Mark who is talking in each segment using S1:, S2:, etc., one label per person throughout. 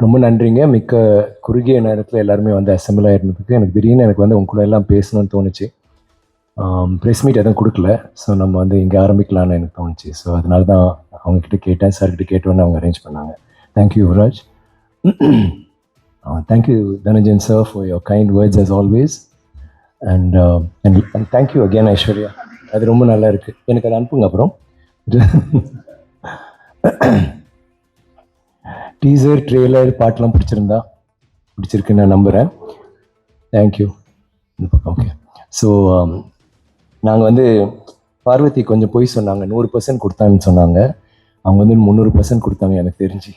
S1: ரொம்ப நன்றிங்க. மிக்க குறுகிய நேரத்தில் எல்லாருமே வந்து அசம்பிள் ஆயிருந்ததுக்கு எனக்கு திடீர்னு எனக்கு வந்து உங்க கூட எல்லாம் பேசணும்னு தோணுச்சு. ப்ரெஸ் மீட் எதுவும் கொடுக்கல. ஸோ நம்ம வந்து இங்கே ஆரம்பிக்கலாம்னு எனக்கு தோணுச்சு. ஸோ அதனால தான் அவங்கக்கிட்ட கேட்டேன் சார்கிட்ட கேட்டோன்னு அவங்க அரேஞ்ச் பண்ணாங்க. Thank you Yuvraj thank you Dhananjayan sir for your kind words as always and and thank you again Aishwarya அது ரொம்ப நல்லா இருக்குது எனக்கு அதை அனுப்புங்க அப்புறம். டீசர் ட்ரெய்லர் பாட்டெலாம் பிடிச்சிருந்தா பிடிச்சிருக்குன்னு நான் நம்புகிறேன் தேங்க்யூ இந்த பக்கம் ஓகே ஸோ நாங்கள் வந்து பார்வதி கொஞ்சம் பொய் சொன்னாங்க. நூறு பர்சன்ட் கொடுத்தாங்கன்னு சொன்னாங்க. அவங்க வந்து முந்நூறு பர்சன்ட் கொடுத்தாங்க எனக்கு தெரிஞ்சு.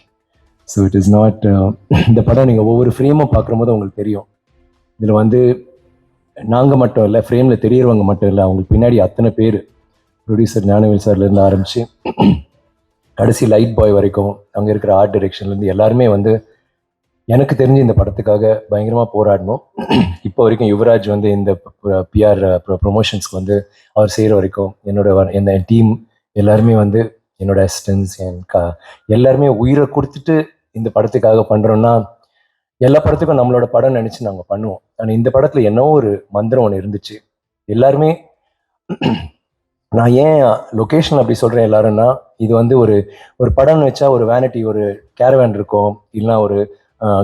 S1: ஸோ இட் இஸ் நாட் இந்த படம் நீங்கள் ஒவ்வொரு ஃப்ரேமும் பார்க்குற போது உங்களுக்கு தெரியும். இதில் வந்து நாங்கள் மட்டும் இல்லை ஃப்ரேமில் தெரியறவங்க மட்டும் இல்லை அவங்களுக்கு பின்னாடி அத்தனை பேர். ப்ரொடியூசர் ஞானவேல் சார்லேருந்து ஆரம்பித்து கடைசி லைட் பாய் வரைக்கும் அங்கே இருக்கிற ஆர்ட் டிரெக்ஷன்லேருந்து எல்லாருமே வந்து எனக்கு தெரிஞ்சு இந்த படத்துக்காக பயங்கரமாக போராடணும். இப்போ வரைக்கும் யுவராஜ் வந்து இந்த பிஆர் ப்ரொமோஷன்ஸ்க்கு வந்து அவர் செய்கிற வரைக்கும் என்னோட வ- என்ன டீம் எல்லாருமே வந்து என்னோட அசிஸ்டன்ஸ் என் க எல்லாருமே உயிரை கொடுத்துட்டு இந்த படத்துக்காக பண்ணுறோன்னா எல்லா படத்துக்கும் நம்மளோட படம் நினச்சி நாங்கள் பண்ணுவோம். ஆனால் இந்த படத்தில் என்னவோ ஒரு மந்திரம் ஒன்று இருந்துச்சு. எல்லாருமே நான் ஏன் லொக்கேஷன் அப்படி சொல்கிறேன் எல்லாருன்னா இது வந்து ஒரு ஒரு படம்னு வச்சா ஒரு வேனிட்டி ஒரு கேரவேன் இருக்கும் இல்லைனா ஒரு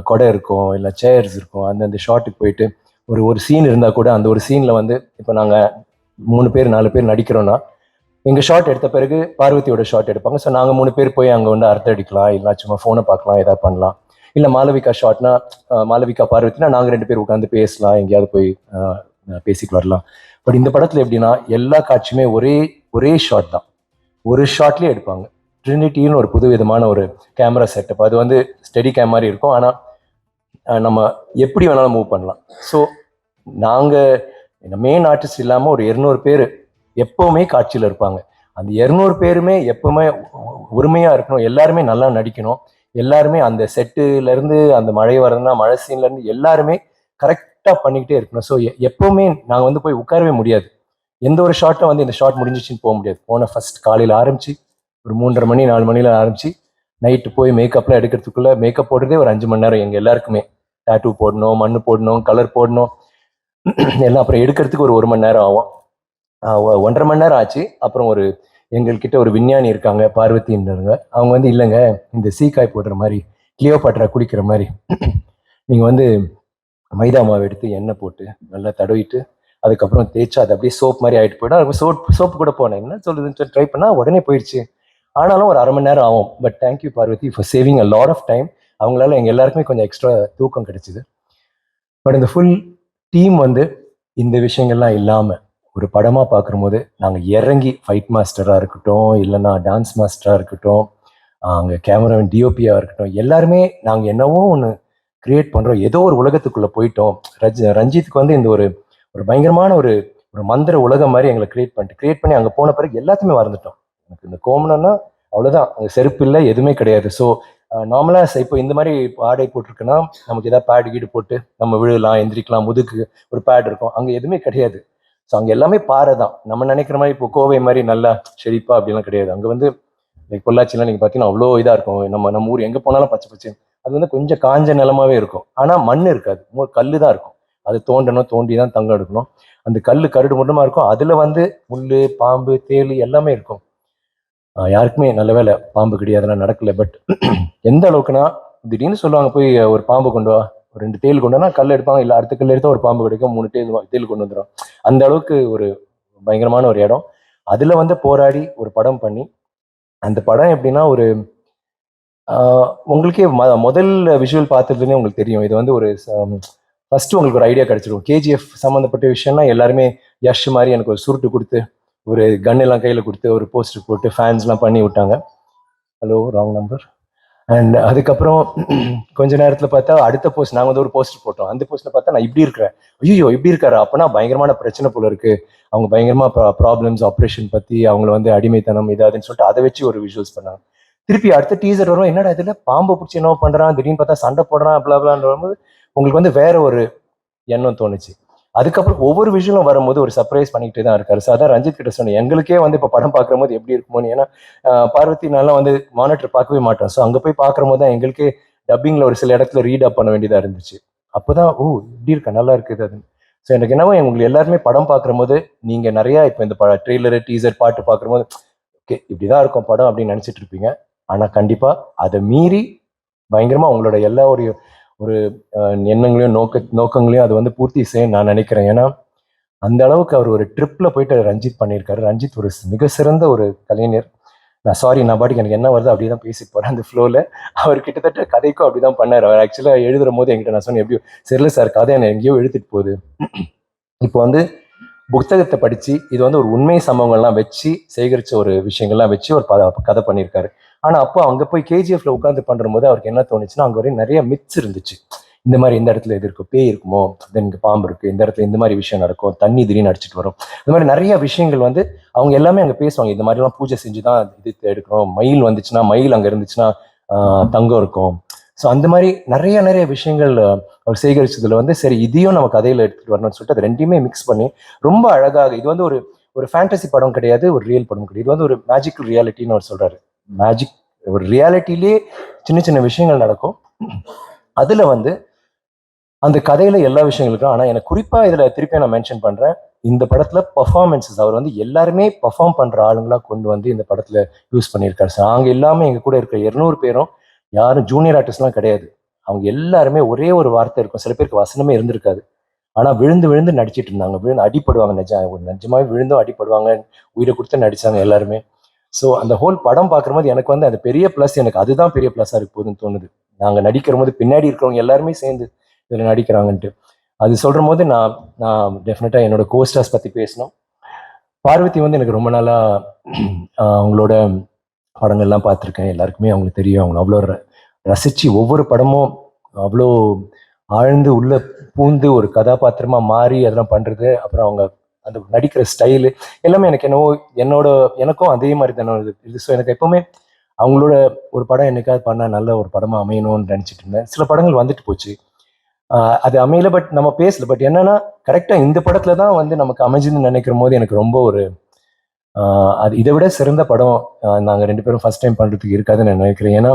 S1: கொடை இருக்கும் இல்லை சேர்ஸ் இருக்கும். அந்தந்த ஷாட்டுக்கு போயிட்டு ஒரு ஒரு சீன் இருந்தால் கூட அந்த ஒரு சீனில் வந்து இப்போ நாங்கள் மூணு பேர் நாலு பேர் நடிக்கிறோன்னா எங்கள் ஷாட் எடுத்த பிறகு பார்வதியோட ஷாட் எடுப்பாங்க. ஸோ நாங்கள் மூணு பேர் போய் அங்கே வந்து அர்த்தம் அடிக்கலாம் இல்லை சும்மா ஃபோனை பார்க்கலாம் ஏதாவது பண்ணலாம். இல்லை மாளவிகா ஷாட்னா மாலவிகா பார்வதினா நாங்கள் ரெண்டு பேர் உட்காந்து பேசலாம் எங்கேயாவது போய் பேசிட்டு வரலாம். பட் இந்த படத்தில் எப்படின்னா எல்லா காட்சியுமே ஒரே ஒரே ஷாட் தான். ஒரு ஷாட்லேயே எடுப்பாங்க. ட்ரினிட்டின்னு ஒரு புது விதமான ஒரு கேமரா செட்டப் அது வந்து ஸ்டெடி கேம் மாதிரி இருக்கும். ஆனால் நம்ம எப்படி வேணாலும் மூவ் பண்ணலாம். ஸோ நாங்கள் மெயின் ஆர்டிஸ்ட் இல்லாமல் ஒரு இரநூறு பேர் எப்போவுமே காட்சியில் இருப்பாங்க. அந்த இரநூறு பேருமே எப்பவுமே உரிமையாக இருக்கணும். எல்லாருமே நல்லா நடிக்கணும். எல்லாருமே அந்த செட்டுலேருந்து அந்த மழை வரதுன்னா மழை சீன்லேருந்து எல்லாருமே கரெக்ட் கரெக்டாக பண்ணிக்கிட்டே இருக்கணும். ஸோ எப்போவுமே நாங்கள் வந்து போய் உட்காரவே முடியாது. எந்த ஒரு ஷார்ட்டும் வந்து இந்த ஷார்ட் முடிஞ்சிச்சுன்னு போக முடியாது. போன ஃபர்ஸ்ட் காலையில் ஆரம்பிச்சு ஒரு மூன்றரை மணி நாலு மணியில் ஆரம்பிச்சு நைட்டு போய் மேக்கப்லாம் எடுக்கிறதுக்குள்ளே மேக்கப் போடுறதே ஒரு அஞ்சு மணி நேரம் எங்கள் எல்லாருக்குமே. டேட்டூ போடணும் மண் போடணும் கலர் போடணும் எல்லாம் அப்புறம் எடுக்கிறதுக்கு ஒரு ஒரு மணி நேரம் ஆகும். ஒன்றரை மணி நேரம் ஆச்சு. அப்புறம் ஒரு எங்கள்கிட்ட ஒரு விஞ்ஞானி இருக்காங்க பார்வதின்றவங்க. அவங்க வந்து இல்லைங்க இந்த சீக்காய் போடுற மாதிரி கிளியோபாட்ரா குடிக்கிற மாதிரி நீங்கள் வந்து மைதா மாவு எடுத்து எண்ணெய் போட்டு நல்லா தடவிட்டு அதுக்கப்புறம் தேய்ச்சி அது அப்படியே சோப் மாதிரி ஆகிட்டு போய்டும். அதுக்கு சோப் சோப்பு கூட போனேன் என்ன சொல்லுதுன்னு சொல்லி ட்ரை பண்ணால் உடனே போயிடுச்சு. ஆனாலும் ஒரு அரை மணி நேரம் ஆகும். But thank you Parvathy for saving a lot of time அவங்களால எங்கள் எல்லாருக்குமே கொஞ்சம் எக்ஸ்ட்ரா தூக்கம் கிடைச்சிது. பட் இந்த ஃபுல் டீம் வந்து இந்த விஷயங்கள்லாம் இல்லாமல் ஒரு படமாக பார்க்கும்போது நாங்கள் இறங்கி ஃபைட் மாஸ்டராக இருக்கட்டும் இல்லைன்னா டான்ஸ் மாஸ்டராக இருக்கட்டும் அங்கே கேமராமேன் டிஓபியாக இருக்கட்டும் எல்லாருமே நாங்கள் என்னவோ ஒன்று கிரியேட் பண்ணுறோம் ஏதோ ஒரு உலகத்துக்குள்ளே போயிட்டோம். ரஜ் ரஞ்சித்துக்கு வந்து இந்த ஒரு ஒரு பயங்கரமான ஒரு ஒரு மந்திர உலகம் மாதிரி எங்களை கிரியேட் பண்ணிட்டு கிரியேட் பண்ணி அங்கே போன பிறகு எல்லாத்தையுமே மறந்துட்டோம். எனக்கு இந்த கோமனம்னா அவ்வளோதான் அங்கே செருப்பு இல்லை எதுவுமே கிடையாது. ஸோ நார்மலாக இப்போ இந்த மாதிரி ஆடை போட்டிருக்குன்னா நமக்கு ஏதாவது பேட் கீடு போட்டு நம்ம விழுலாம் எந்திரிக்கலாம் முதுக்கு ஒரு பேட் இருக்கும். அங்கே எதுவுமே கிடையாது. ஸோ அங்கே எல்லாமே பாறை தான். நம்ம நினைக்கிற மாதிரி இப்போ கோவை மாதிரி நல்லா செழிப்பா அப்படிலாம் கிடையாது. அங்கே வந்து லைக் பொள்ளாச்சிலாம் நீங்கள் பார்த்தீங்கன்னா அவ்வளோ இதாக இருக்கும். நம்ம நம்ம ஊர் எங்கே போனாலும் பச்சை பச்சை அது வந்து கொஞ்சம் காஞ்ச நிலமாவே இருக்கும். ஆனால் மண் இருக்காது. கல் தான் இருக்கும். அது தோண்டணும் தோண்டி தான் தங்கம் எடுக்கணும். அந்த கல் கருடு மட்டுமா இருக்கும். அதில் வந்து முள் பாம்பு தேள் எல்லாமே இருக்கும். யாருக்குமே நல்ல வேலை பாம்பு கிடையாது. அதெல்லாம் நடக்கல. பட் எந்த அளவுக்குன்னா திடீர்னு சொல்லுவாங்க போய் ஒரு பாம்பு கொண்டு வா. ஒரு ரெண்டு தேல் கொண்டு வந்தா கல் எடுப்பாங்க. இல்லை அடுத்த கல் எடுத்தால் ஒரு பாம்பு கிடைக்கும். மூணு தேல் தேல் தேள் கொண்டு வந்துடும் அந்த அளவுக்கு ஒரு பயங்கரமான ஒரு இடம். அதில் வந்து போராடி ஒரு படம் பண்ணி அந்த படம் எப்படின்னா ஒரு உங்களுக்கே ம- முதல் விஷுவல் பார்த்ததுலேயே உங்களுக்கு தெரியும். இது வந்து ஒரு ஃபர்ஸ்ட் உங்களுக்கு ஒரு ஐடியா கிடைச்சிடும் கேஜிஎஃப் சம்மந்தப்பட்ட விஷயம்னா எல்லாருமே யஷ் மாதிரி எனக்கு ஒரு சுருட்டு கொடுத்து ஒரு கன் எல்லாம் கையில் கொடுத்து ஒரு போஸ்டர் போட்டு ஃபேன்ஸ்லாம் பண்ணி விட்டாங்க. ஹலோ ராங் நம்பர் அண்ட் அதுக்கப்புறம் கொஞ்ச நேரத்தில் பார்த்தா அடுத்த போஸ்ட் நாங்கள் வந்து ஒரு போஸ்டர் போட்டோம். அந்த போஸ்ட்டில் பார்த்தா நான் இப்படி இருக்கிறேன். ஐயோ இப்படி இருக்காரு? அப்போனா பயங்கரமான பிரச்சனை போல இருக்குது அவங்க பயங்கரமாக ப்ராப்ளம்ஸ் ஆப்ரேஷன் பற்றி அவங்கள வந்து அடிமைத்தனம் இதாதுன்னு சொல்லிட்டு அதை வச்சு ஒரு விஷுவல்ஸ் பண்ணாங்க. திருப்பி அடுத்த டீசர் வரும் என்னடா இதில் பாம்பை பிடிச்சி என்ன பண்ணுறான் திடீர்னு பார்த்தா சண்டை போடுறான் அப்படிலான்னு வரும்போது உங்களுக்கு வந்து வேற ஒரு எண்ணம் தோணுச்சு. அதுக்கப்புறம் ஒவ்வொரு விஷயம் வரும்போது ஒரு சர்ப்ரைஸ் பண்ணிக்கிட்டே தான் இருக்காரு. ஸோ அதான் ரஞ்சித் கிட்ட சொன்னேன் எங்களுக்கே வந்து இப்போ படம் பார்க்குற போது எப்படி இருக்குமோன்னு ஏன்னா பார்வதி நான்லாம் வந்து மானிட்டர் பார்க்கவே மாட்டோம் ஸோ அங்கே போய் பார்க்குற போது தான் எங்களுக்கே டப்பிங்கில் ஒரு சில இடத்துல ரீட் அப் பண்ண வேண்டியதாக இருந்துச்சு. அப்போதான் ஓ இப்படி இருக்கா? நல்லா இருக்குது அது. ஸோ எனக்கு என்னவோ உங்களுக்கு எல்லாருமே படம் பார்க்குற போது நீங்கள் நிறையா இப்போ இந்த ப ட்ரெய்லரு டீசர் பாட்டு பார்க்குற போது ஓகே இப்படி தான் இருக்கும் படம் அப்படின்னு நினச்சிட்டு இருப்பீங்க. ஆனால் கண்டிப்பாக அதை மீறி பயங்கரமாக அவங்களோட எல்லா ஒரு ஒரு எண்ணங்களையும் நோக்க நோக்கங்களையும் அது வந்து பூர்த்தி செய்ய நான் நினைக்கிறேன். ஏன்னா அந்த அளவுக்கு அவர் ஒரு ட்ரிப்பில் போயிட்டு ரஞ்சித் பண்ணியிருக்காரு. ரஞ்சித் ஒரு மிக சிறந்த ஒரு கலைஞர். நான் சாரி நான் பாட்டுக்கு எனக்கு என்ன வருது அப்படி தான் பேசிட்டு போகிறேன் அந்த ஃப்ளோவில் அவர் கிட்டத்தட்ட கதைக்கும் அப்படி தான் பண்ணார். அவர் ஆக்சுவலாக எழுதுற போது என்கிட்ட நான் சொன்னேன் எப்படியோ சரில சார் கதை என்னை எங்கேயோ எழுத்துட்டு போகுது. இப்போ வந்து புத்தகத்தை படித்து இது வந்து ஒரு உண்மை சம்பவங்கள்லாம் வச்சு சேகரித்த ஒரு விஷயங்கள்லாம் வச்சு ஒரு கதை பண்ணியிருக்காரு. ஆனால் அப்போ அங்கே போய் கேஜிஎஃப்ல உட்காந்து பண்ணும்போது அவருக்கு என்ன தோணுச்சுன்னா அங்கே வரையும் நிறைய மித்ஸ் இருந்துச்சு. இந்த மாதிரி இந்த இடத்துல இது இருக்கும் பேய் இருக்குமோ தென் இங்கே பாம்பு இருக்குது இந்த இடத்துல இந்த மாதிரி விஷயம் நடக்கும் தண்ணி திடீர்னு அடிச்சிட்டு வரும். இந்த மாதிரி நிறைய விஷயங்கள் வந்து அவங்க எல்லாமே அங்கே பேசுவாங்க. இந்த மாதிரிலாம் பூஜை செஞ்சு தான் இது எடுக்கிறோம் மயில் வந்துச்சுன்னா மயில் அங்கே இருந்துச்சுன்னா தங்கம் இருக்கும். ஸோ அந்த மாதிரி நிறைய நிறைய விஷயங்கள் அவர் சேகரிச்சதுல வந்து சரி இதையும் நம்ம கதையில் எடுத்துகிட்டு வரணும்னு சொல்லிட்டு அது ரெண்டையுமே மிக்ஸ் பண்ணி ரொம்ப அழகாக இது வந்து ஒரு ஒரு ஃபேண்டசி படம் கிடையாது ஒரு ரியல் படம் கிடையாது. இது வந்து ஒரு மேஜிக்கல் ரியாலிட்டின்னு அவர் சொல்கிறாரு மேஜிக் ஒரு ரியாலிட்டிலே சின்ன சின்ன விஷயங்கள் நடக்கும். அதில் வந்து அந்த கதையில் எல்லா விஷயங்களுக்கும் ஆனால் எனக்கு குறிப்பாக இதில் திருப்பி நான் மென்ஷன் பண்ணுறேன் இந்த படத்துல பர்ஃபார்மன்ஸஸ் அவர் வந்து எல்லாருமே பர்ஃபார்ம் பண்ற ஆளுங்களா கொண்டு வந்து இந்த படத்துல யூஸ் பண்ணியிருக்காரு. சார் அங்கே எல்லாமே எங்க கூட இருக்கிற இருநூறு பேரும் யாரும் ஜூனியர் ஆர்டிஸ்ட்லாம் கிடையாது. அவங்க எல்லாருமே ஒரே ஒரு வார்த்தை இருக்கும். சில பேருக்கு வசனமே இருந்திருக்காது. ஆனால் விழுந்து விழுந்து நடிச்சிட்டு இருந்தாங்க. விழுந்து அடிப்படுவாங்க. நிஜம் நிஜமாவே விழுந்தும் அடிப்படுவாங்க. உயிரை கொடுத்து நடித்தாங்க எல்லாருமே. ஸோ அந்த ஹோல் படம் பார்க்குற போது எனக்கு வந்து அந்த பெரிய ப்ளஸ் எனக்கு அதுதான் பெரிய ப்ளஸ்ஸாக இருக்கு போதுன்னு தோணுது. நாங்கள் நடிக்கிற போது பின்னாடி இருக்கிறவங்க எல்லாருமே சேர்ந்து இதில் நடிக்கிறாங்கன்ட்டு. அது சொல்கிற போது நான் நான் டெஃபினட்டாக என்னோட கோஸ்டர்ஸ் பற்றி பேசணும். பார்வதி வந்து எனக்கு ரொம்ப நாளாக அவங்களோட படங்கள்லாம் பார்த்துருக்கேன். எல்லாருக்குமே அவங்களுக்கு தெரியும். அவங்க அவ்வளோ ர- ஒவ்வொரு படமும் அவ்வளோ ஆழ்ந்து உள்ள பூந்து ஒரு கதாபாத்திரமாக மாறி அதெல்லாம் பண்ணுறது அப்புறம் அவங்க அந்த நடிக்கிற ஸ்டைலு எல்லாமே எனக்கு என்னவோ என்னோட எனக்கும் அதே மாதிரி தானே இது ஸோ எனக்கு எப்பவுமே அவங்களோட ஒரு படம் என்னைக்காவது பண்ணால் நல்ல ஒரு படமாக அமையணும்னு நினச்சிட்டு இருந்தேன். சில படங்கள் வந்துட்டு போச்சு. அது அமையல பட் நம்ம பேசல. பட் என்னன்னா கரெக்டாக இந்த படத்துல தான் வந்து நமக்கு அமைஞ்சுன்னு நினைக்கிற போது எனக்கு ரொம்ப ஒரு அது இதை விட சிறந்த படம் நாங்கள் ரெண்டு பேரும் ஃபர்ஸ்ட் டைம் பண்ணுறதுக்கு இருக்காதுன்னு நான் நினைக்கிறேன். ஏன்னா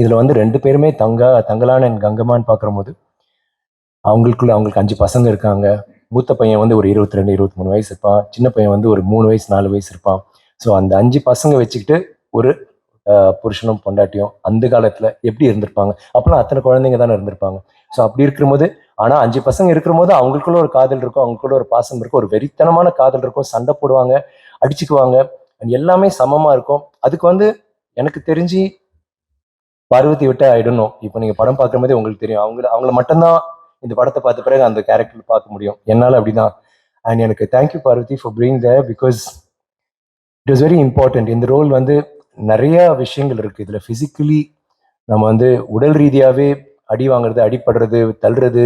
S1: இதில் வந்து ரெண்டு பேருமே தங்கா தங்கலான் அண்ட் கங்கமான்னு பார்க்குற போது அவங்களுக்குள்ள அவங்களுக்கு அஞ்சு பசங்க இருக்காங்க. மூத்த பையன் வந்து ஒரு இருபத்தி ரெண்டு இருபத்தி மூணு வயசு இருப்பான். சின்ன பையன் வந்து ஒரு மூணு வயசு நாலு வயசு இருப்பான். ஸோ அந்த அஞ்சு பசங்க வச்சுக்கிட்டு ஒரு புருஷனும் பொண்டாட்டியும் அந்த காலத்தில் எப்படி இருந்திருப்பாங்க? அப்போலாம் அத்தனை குழந்தைங்க தானே இருந்திருப்பாங்க. ஸோ அப்படி இருக்கும்போது ஆனால் அஞ்சு பசங்க இருக்கிற போது அவங்களுக்குள்ள ஒரு காதல் இருக்கும் அவங்களுக்குள்ள ஒரு பாசம் இருக்கும் ஒரு வெறித்தனமான காதல் இருக்கும் சண்டை போடுவாங்க. அடிச்சுக்குவாங்க. அண்ட் எல்லாமே சமமா இருக்கும். அதுக்கு வந்து எனக்கு தெரிஞ்சு பார்வதி விட்டு ஆயிடணும் இப்போ நீங்க படம் பார்க்குற போதே உங்களுக்கு தெரியும். அவங்கள அவங்கள மட்டும்தான் இந்த படத்தை பார்த்த பிறகு அந்த கேரக்டர் பார்க்க முடியும். என்னால அப்படிதான். அண்ட் எனக்கு thank you Parvathy for bring the because it is very important இந்த ரோல் வந்து நிறைய விஷயங்கள் இருக்கு. இதுல பிசிக்கலி நம்ம வந்து உடல் ரீதியாவே அடி வாங்குறது அடிப்படுறது தள்ளுறது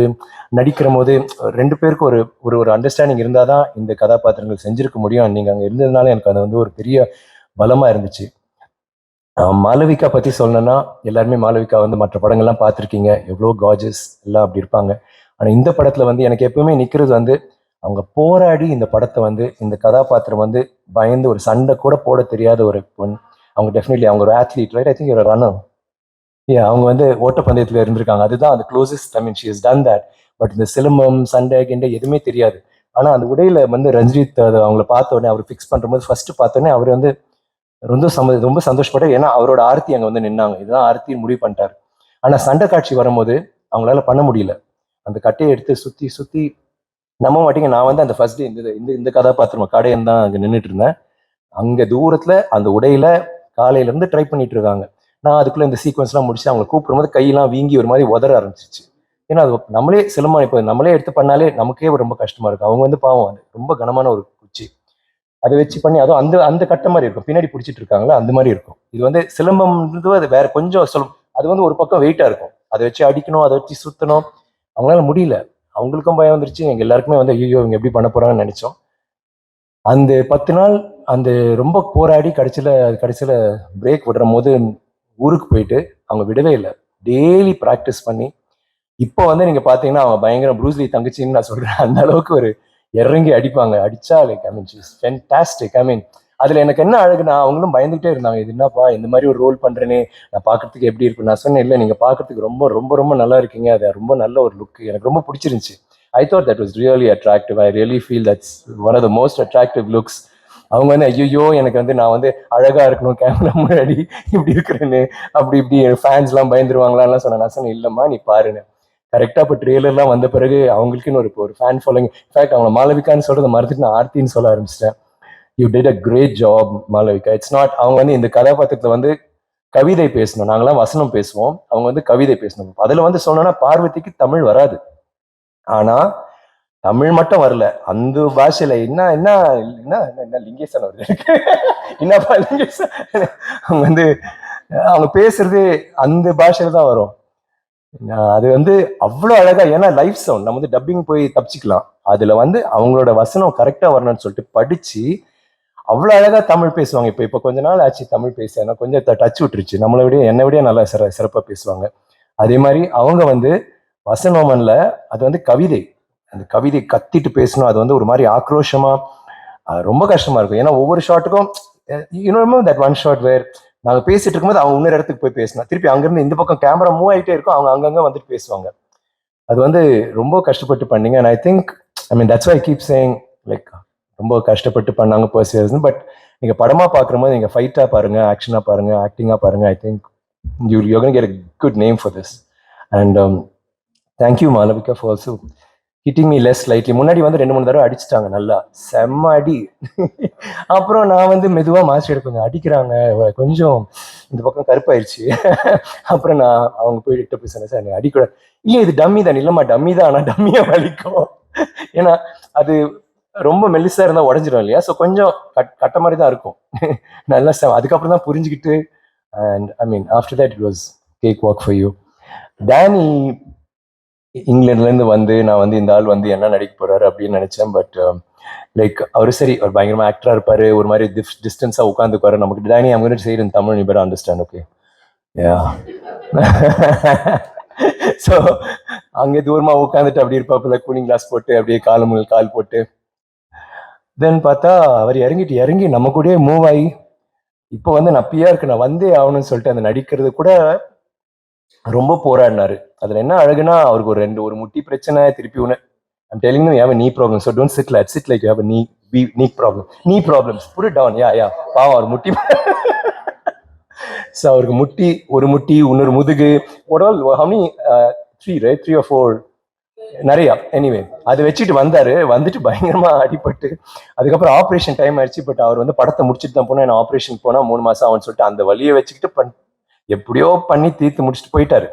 S1: நடிக்கிற போது ரெண்டு பேருக்கும் ஒரு ஒரு ஒரு அண்டர்ஸ்டாண்டிங் இருந்தால் தான் இந்த கதாபாத்திரங்கள் செஞ்சிருக்க முடியும். நீங்கள் அங்கே இருந்ததுனால எனக்கு அது வந்து ஒரு பெரிய பலமாக இருந்துச்சு. மாலவிகா பற்றி சொல்லணுன்னா சொல்லணும்னா எல்லாருமே மாளவிகா வந்து மற்ற படங்கள்லாம் பார்த்துருக்கீங்க. எவ்வளோ காஜஸ் எல்லாம் அப்படி இருப்பாங்க. ஆனால் இந்த படத்தில் வந்து எனக்கு எப்பவுமே நிற்கிறது வந்து அவங்க போராடி இந்த படத்தை வந்து இந்த கதாபாத்திரம் வந்து பயந்து ஒரு சண்டை கூட போட தெரியாத ஒரு பொண். அவங்க டெஃபினெட்லி அவங்க ஒரு ஆத்லீட் ரைட் ஐ திங்க் ஒரு ரன்னர் அவங்க வந்து ஓட்டப்பந்தயத்தில் இருந்திருக்காங்க. அதுதான் அந்த closest I mean she is done that but இந்த சிலம்பம் சண்டை கிண்டை எதுவுமே தெரியாது. ஆனால் அந்த உடையில வந்து ரஞ்சித் அவங்கள பார்த்த உடனே அவர் ஃபிக்ஸ் பண்ணும்போது ஃபர்ஸ்ட் பார்த்தோன்னே அவர் வந்து ரொம்ப சம ரொம்ப சந்தோஷப்பட்டார் ஏன்னா அவரோட ஆர்த்தி அங்கே வந்து நின்னாங்க. இதுதான் ஆர்த்தின்னு முடிவு பண்ணிட்டாரு. ஆனால் சண்டை காட்சி வரும்போது அவங்களால பண்ண முடியல. அந்த கட்டையை எடுத்து சுற்றி சுற்றி நம்ப மாட்டீங்க நான் வந்து அந்த ஃபர்ஸ்ட் டே இந்த இந்த இந்த கதாபாத்திரம் கடையன் தான் அங்கே நின்றுட்டு இருந்தேன். அங்கே தூரத்தில் அந்த உடையில காலையிலேருந்து ட்ரை பண்ணிட்டு இருக்காங்க. நான் அதுக்குள்ள இந்த சீக்வன்ஸ்லாம் முடிச்சு அவங்களை கூப்பிடும்போது கையெல்லாம் வீங்கி ஒரு மாதிரி உதற ஆரம்பிச்சிச்சு ஏன்னா அது நம்மளே சிலம்பம் இப்போ நம்மளே எடுத்து பண்ணாலே நமக்கே ரொம்ப கஷ்டமா இருக்கும். அவங்க வந்து பாவம் அது ரொம்ப கனமான ஒரு குச்சி. அதை வச்சு பண்ணி அதுவும் அந்த அந்த கட்ட மாதிரி இருக்கும். பின்னாடி பிடிச்சிட்டு இருக்காங்களா அந்த மாதிரி இருக்கும். இது வந்து சிலம்பம்ன்றது அது வேற கொஞ்சம் சொல் அது வந்து ஒரு பக்கம் வெயிட்டா இருக்கும். அதை வச்சு அடிக்கணும் அதை வச்சு சுத்தணும். அவங்களால முடியல. அவங்களுக்கும் பயம் வந்துருச்சு. எங்க எல்லாருக்குமே வந்து ஐயோ இவங்க எப்படி பண்ண போறாங்கன்னு நினைச்சோம். அந்த பத்து நாள் அந்த ரொம்ப போராடி கடைசியில் கடைசியில் பிரேக் விடுற போது ஊருக்கு போயிட்டு அவங்க விடவே இல்லை. டெய்லி ப்ராக்டிஸ் பண்ணி இப்போ வந்து நீங்கள் பார்த்தீங்கன்னா அவங்க பயங்கர ப்ரூஸ்லி தங்கச்சின்னு நான் சொல்கிறேன் அந்த அளவுக்கு ஒரு இறங்கி அடிப்பாங்க. அடிச்சா like I mean fantastic I mean அதில் எனக்கு என்ன அழகுனா அவங்களும் பயந்துகிட்டே இருந்தாங்க. இது என்னப்பா இந்த மாதிரி ஒரு ரோல் பண்ணுறேனே நான் பார்க்குறதுக்கு எப்படி இருக்கும்? நான் சொன்னேன் இல்லை நீங்கள் பார்க்குறதுக்கு ரொம்ப ரொம்ப ரொம்ப நல்லா இருக்கீங்க. அது ரொம்ப நல்ல ஒரு லுக் எனக்கு ரொம்ப பிடிச்சிருந்துச்சி. I thought that was really attractive I really feel that's one of the most attractive looks அவங்க வந்து ஐயோ எனக்கு வந்து நான் வந்து அழகா இருக்கணும் கேமரா முன்னாடி இப்படி இருக்கிறேன்னு அப்படி இப்படி ஃபேன்ஸ்லாம் பயந்துருவாங்களான்லாம் சொன்னேன் நான் சொன்னேன் இல்லைம்மா நீ பாருன்னு. கரெக்டாக இப்போ ட்ரெய்லர்லாம் வந்த பிறகு அவங்களுக்குன்னு ஒரு ஒரு ஃபேன் ஃபாலோயிங் இன்ஃபேக்ட் அவங்க மாலவிகான்னு சொல்றதை மறந்துட்டு நான் ஆர்த்தின்னு சொல்ல ஆரம்பிச்சிட்டேன். You did a great job Malavika it's not அவங்க வந்து இந்த கதாபாத்திரத்தில் வந்து கவிதை பேசணும். நாங்களாம் வசனம் பேசுவோம். அவங்க வந்து கவிதை பேசணும். அதில் வந்து சொன்னோன்னா பார்வதிக்கு தமிழ் வராது. ஆனா தமிழ் மட்டும் வரல அந்த பாஷையில என்ன என்ன என்ன என்ன- என்ன லிங்கேசன் வருது என்னப்பா லிங்கேசன்? அவங்க வந்து அவங்க பேசுறது அந்த பாஷையில தான் வரும். அது வந்து அவ்வளோ அழகா ஏன்னா லைஃப் சவுண்ட் நம்ம வந்து டப்பிங் போய் தப்பிச்சுக்கலாம். அதுல வந்து அவங்களோட வசனம் கரெக்டா வரணும்னு சொல்லிட்டு படிச்சு அவ்வளோ அழகா தமிழ் பேசுவாங்க. இப்போ இப்போ கொஞ்ச நாள் ஆச்சு தமிழ் பேச கொஞ்சம் டச் விட்டுருச்சு. நம்மளை விட என்னை விட நல்லா சிற சிறப்பாக பேசுவாங்க. அதே மாதிரி அவங்க வந்து வசனோமன்ல அது வந்து கவிதை. அந்த கவிதை கத்திட்டு பேசணும் அது வந்து ஒரு மாதிரி ஆக்ரோஷமா ரொம்ப கஷ்டமா இருக்கும். ஏன்னா ஒவ்வொரு ஷாட்டுக்கும் இன்னொரு தட் ஒன் ஷாட் வேர் நாங்கள் பேசிட்டு இருக்கும்போது அவங்க இன்னொரு இடத்துக்கு போய் பேசினா திருப்பி அங்கிருந்து இந்த பக்கம் கேமரா மூவ் ஆகிட்டே இருக்கும் அவங்க அங்கங்கே வந்துட்டு பேசுவாங்க. அது வந்து ரொம்ப கஷ்டப்பட்டு பண்ணீங்க. And I think I mean that's I keep saying like ரொம்ப கஷ்டப்பட்டு பண்ணாங்க பர்சியர்ஸ் பட் நீங்கள் படமாக பார்க்குற போது நீங்கள் ஃபைட்டாக பாருங்கள் ஆக்ஷனாக பாருங்க ஆக்டிங்காக பாருங்கள் I think you you can care good name for this and thank you Malavika for also hitting me less lightly முன்னாடி வந்து ரெண்டு மூணு தடவை அடிச்சிட்டாங்க நல்லா. செம்ம அடி. அப்புறம் நான் வந்து மெதுவாக மாஸ்டர் கொஞ்சம் அடிக்கிறாங்க. கொஞ்சம் இந்த பக்கம் கருப்பாயிருச்சு. அப்புறம் நான் அவங்க போய் கிட்ட போய் சொன்னேன் சார் நீ அடிக்கூடாது. இல்லை இது டம்மி தான். இல்லைம்மா டம்மி தான். ஆனால் டம்மியை வலிக்கும். ஏன்னா அது ரொம்ப மெல்லிசா இருந்தால் உடஞ்சிடும் இல்லையா? ஸோ கொஞ்சம் கட் கட்ட மாதிரி தான் இருக்கும். நல்லா அதுக்கப்புறம் தான் புரிஞ்சுக்கிட்டு and I mean after that it was cake walk for you Danny இங்கிலாந்துலேருந்து வந்து நான் வந்து இந்த ஆள் வந்து என்ன நடிக்க போறாரு அப்படின்னு நினைச்சேன். பட் லைக் அவர் சரி அவர் பயங்கரமா ஆக்டரா இருப்பாரு. ஒரு மாதிரி டிஸ்டன்ஸா உட்காந்துக்குவாரு நமக்கு டேனி அவங்க சரி தமிழ் நீ பெற அண்டர்ஸ்டாண்ட் ஓகே யா ஸோ அங்கே தூரமா உட்காந்துட்டு அப்படி இருப்பாப்புல கூலிங் கிளாஸ் போட்டு அப்படியே கால் முள் கால் போட்டு. தென் பார்த்தா அவர் இறங்கிட்டு இறங்கி நம்ம கூடயே மூவ் ஆகி இப்போ வந்து நான் பியா இருக்கு நான் வந்தே ஆகணும்னு சொல்லிட்டு அந்த நடிக்கிறது கூட ரொம்ப போராடினாரு. அதுல என்ன அழகுனா அவருக்கு ஒரு ரெண்டு ஒரு முட்டி பிரச்சனை திருப்பி ஒன்று I'm telling you, you have a sit problem. Sit don't sit like sit problem நீ have a down yeah knee பாவம் அவர் முட்டி. ஸோ அவருக்கு முட்டி ஒரு முட்டி இன்னொரு முதுகு ஒரு ஆல் ஹவுனி three right three or four நிறையா. எனிவே அதை வச்சுட்டு வந்தாரு. வந்துட்டு பயங்கரமா அடிபட்டு அதுக்கப்புறம் ஆப்ரேஷன் டைம் ஆயிடுச்சு பட் அவர் வந்து படத்தை முடிச்சுட்டு தான் போனா ஆப்ரேஷன் போனா மூணு மாசம் ஆகும்னு சொல்லிட்டு அந்த வழியை வச்சுக்கிட்டு பண் எப்படியோ பண்ணி தீர்த்து முடிச்சுட்டு போயிட்டாரு.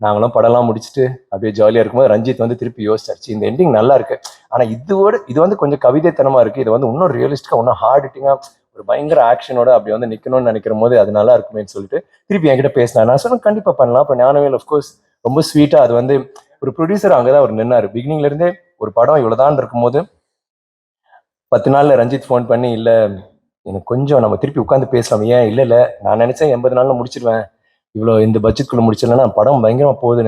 S1: நாங்களும் படம்லாம் முடிச்சுட்டு அப்படியே ஜாலியாக இருக்கும்போது ரஞ்சித் வந்து திருப்பி யோசிச்சாச்சு இந்த எண்டிங் நல்லா இருக்கு. ஆனால் இதோட இது வந்து கொஞ்சம் கவிதைத்தனமாக இருக்கு. இது வந்து இன்னும் ரியலிஸ்டிக்காக இன்னும் ஹார்டிட்டிங்காக ஒரு பயங்கர ஆக்ஷனோட அப்படி வந்து நிற்கணும்னு நினைக்கிற போது அது நல்லா இருக்குமேன்னு சொல்லிட்டு திருப்பி என்கிட்ட பேசினார். நான் சொன்னேன் கண்டிப்பாக பண்ணலாம். அப்புறம் ஞானவேல் அஃப்கோர்ஸ் ரொம்ப ஸ்வீட்டாக அது வந்து ஒரு ப்ரொடியூசர் அங்கதான் அவர் நின்னார். பிகினிங்லேருந்தே ஒரு படம் இவ்வளோதான் இருக்கும்போது பத்து நாளில் ரஞ்சித் ஃபோன் பண்ணி இல்லை எனக்கு கொஞ்சம் நம்ம திருப்பி உட்காந்து பேசலாம். ஏன்? இல்லை இல்லை. நான் நினச்சேன் எண்பது நாளில் முடிச்சிருவேன். இவ்வளோ இந்த பட்ஜெட்குள்ளே முடிச்சிடலன்னா படம் பயங்கரமாக போகுது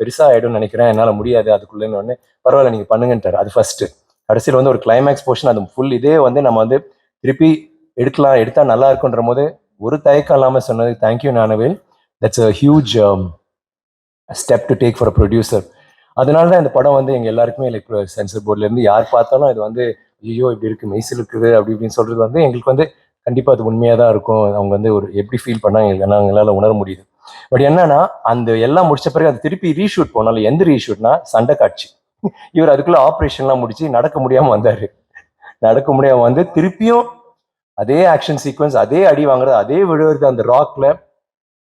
S1: பெருசாக ஆகிடும்னு நினைக்கிறேன். என்னால் முடியாது. அதுக்குள்ளேன்னு ஒன்று பரவாயில்ல நீங்கள் பண்ணுங்கன்ட்டார். அது ஃபஸ்ட்டு கடைசியில் வந்து ஒரு கிளைமேக்ஸ் போர்ஷன் அது ஃபுல் இதே வந்து நம்ம வந்து திருப்பி எடுக்கலாம். எடுத்தால் நல்லா இருக்குன்ற போது ஒரு தயக்கம் இல்லாமல் சொன்னது thank you Nanavel that's a huge step to take for a producer அதனால தான் இந்த படம் வந்து எங்கள் எல்லாருக்குமே லைக் சென்சர் போர்ட்லேருந்து யார் பார்த்தாலும் இது வந்து ஐயோ இப்படி இருக்குது மெய்சில் இருக்குது அப்படி இப்படின்னு சொல்கிறது வந்து எங்களுக்கு வந்து கண்டிப்பாக அது உண்மையாக தான் இருக்கும். அவங்க வந்து ஒரு எப்படி ஃபீல் பண்ணாங்க எங்களுக்கு எங்களால உணர முடியுது. பட் என்னன்னா அந்த எல்லாம் முடிச்ச பிறகு அது திருப்பி ரீஷூட் போனாலும் எந்த ரீஷூட்னா சண்டை காட்சி. இவர் அதுக்குள்ள ஆப்ரேஷன்லாம் முடிச்சு நடக்க முடியாம வந்தாரு. நடக்க முடியாம வந்து திருப்பியும் அதே ஆக்ஷன் சீக்வன்ஸ் அதே அடி வாங்குறது அதே விழுவுறது அந்த ராக்ல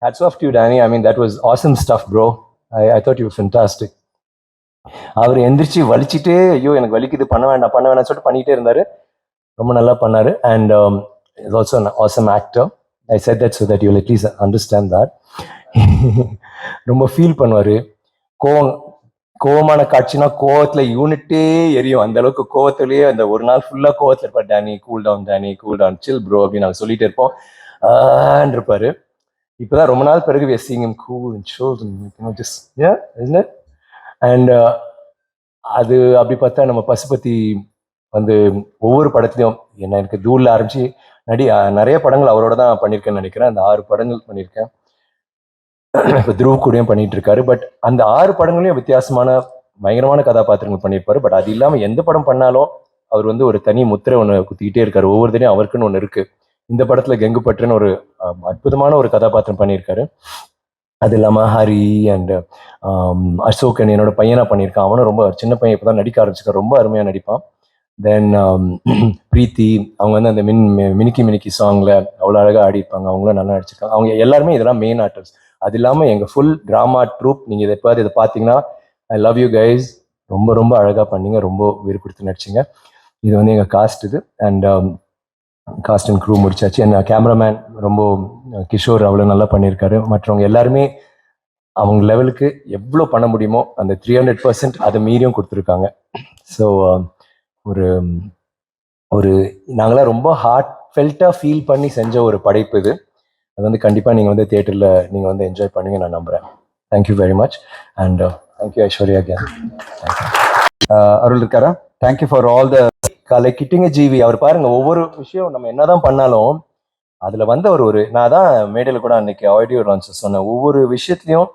S1: hats off to Danny I mean that was awesome stuff bro I I thought you fantastic அவர் எந்திரிச்சு வலிச்சிட்டே ஐயோ எனக்கு வலிக்குது பண்ண வேண்டாம் பண்ண வேண்டாம் சொல்லிட்டு பண்ணிட்டே இருந்தாரு. ரொம்ப நல்லா பண்ணாரு. And is also awesome actor I said that so that you at least understand that ரொம்ப ஃபீல் பண்ணுவார். கோவம் கோவமான காட்சினா கோவத்தில் யூனிட்டே எரியும். அந்த அளவுக்கு கோவத்திலேயே அந்த ஒரு நாள் ஃபுல்லாக கோவத்தில் இருப்பார் Danny cool down Danny cool down chill bro அப்படின்னு நாங்கள் சொல்லிட்டு இருப்போம். ஆன்னு இருப்பாரு. இப்போதான் ரொம்ப நாள் பிறகு we are seeing him cool and and uh, அது அப்படி பார்த்தா நம்ம பசுபதி வந்து ஒவ்வொரு படத்துலையும் என்ன எனக்கு தூள்ல ஆரம்பிச்சு நடி நிறைய படங்கள் அவரோட தான் பண்ணியிருக்கேன்னு நினைக்கிறேன். அந்த ஆறு படங்கள் பண்ணியிருக்கேன். இப்போ துருவ் கூடயும் பண்ணிட்டு இருக்காரு. பட் அந்த ஆறு படங்களையும் வித்தியாசமான பயங்கரமான கதாபாத்திரங்கள் பண்ணியிருப்பாரு. பட் அது இல்லாமல் எந்த படம் பண்ணாலும் அவர் வந்து ஒரு தனி முத்திரை ஒன்று குத்திக்கிட்டே இருக்காரு. ஒவ்வொரு தனியும் அவருக்குன்னு ஒன்று இருக்கு. இந்த படத்துல கெங்குப்பற்றுன்னு ஒரு அற்புதமான ஒரு கதாபாத்திரம் பண்ணியிருக்காரு. அது இல்லாமல் ஹரி அண்ட் அசோகன் என்னோட பையனா பண்ணியிருக்கான். அவனும் ரொம்ப சின்ன பையன் இப்போதான் நடிக்க ஆரம்பிச்சிருக்கான். ரொம்ப அருமையா நடிப்பான். தென் பிரீத்தி um, அவங்க வந்து அந்த மின் மினிக்கி மினிக்கி சாங்ல அவ்வளோ அழகாக ஆடிப்பாங்க அவங்களும் நல்லா நடிச்சிருக்காங்க. அவங்க எல்லாருமே இதெல்லாம் மெயின் ஆக்டர்ஸ் அது இல்லாமல் எங்கள் ஃபுல் ட்ராமா ட்ரூப் நீங்கள் இதை எப்போது இதை பார்த்தீங்கன்னா ஐ லவ் யூ கைஸ் ரொம்ப ரொம்ப அழகாக பண்ணீங்க. ரொம்ப உயிர் கொடுத்து நடிச்சிங்க. இது வந்து எங்கள் காஸ்ட் இது. அண்ட் காஸ்ட் அண்ட் க்ரூ முடிச்சாச்சு. அண்ட் கேமராமேன் uh, ரொம்ப uh, கிஷோர் அவ்வளோ நல்லா பண்ணியிருக்காரு. மற்றவங்க எல்லாருமே அவங்க லெவலுக்கு எவ்வளோ பண்ண முடியுமோ அந்த த்ரீ ஹண்ட்ரட் பர்சன்ட் அதை மீறியும் கொடுத்துருக்காங்க. ஸோ um, ஒரு ஒரு நாங்களாம் ரொம்ப ஹார்ட் ஃபெல்ட்டாக ஃபீல் பண்ணி செஞ்ச ஒரு படைப்பு இது. அது வந்து கண்டிப்பாக நீங்கள் வந்து தேட்டரில் நீங்கள் வந்து என்ஜாய் பண்ணுங்க நான் நம்புகிறேன் thank you very much and thank you Aishwarya can
S2: Arul இருக்காரா? Thank you for all the
S1: கலை கிட்டிங்க ஜீவி. அவர் பாருங்க ஒவ்வொரு விஷயம் நம்ம என்னதான் பண்ணாலும் அதில் வந்த ஒரு ஒரு நான் தான் மேடையில் கூட அன்னைக்கு ஆடியோ லான்ச் சொன்னேன். ஒவ்வொரு விஷயத்துலையும்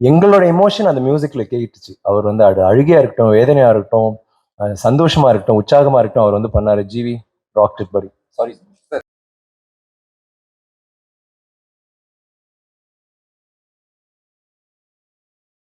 S1: எங்களோட எமோஷன் அந்த மியூசிக்கில் கேட்டுச்சு. அவர் வந்து அது அழுகையாக இருக்கட்டும் வேதனையாக இருக்கட்டும் சந்தோஷமா இருக்கட்டும் உற்சாகமா இருக்கட்டும் அவர் வந்து பண்ணாரு. ஜிவி ராக்டட் படி. சாரி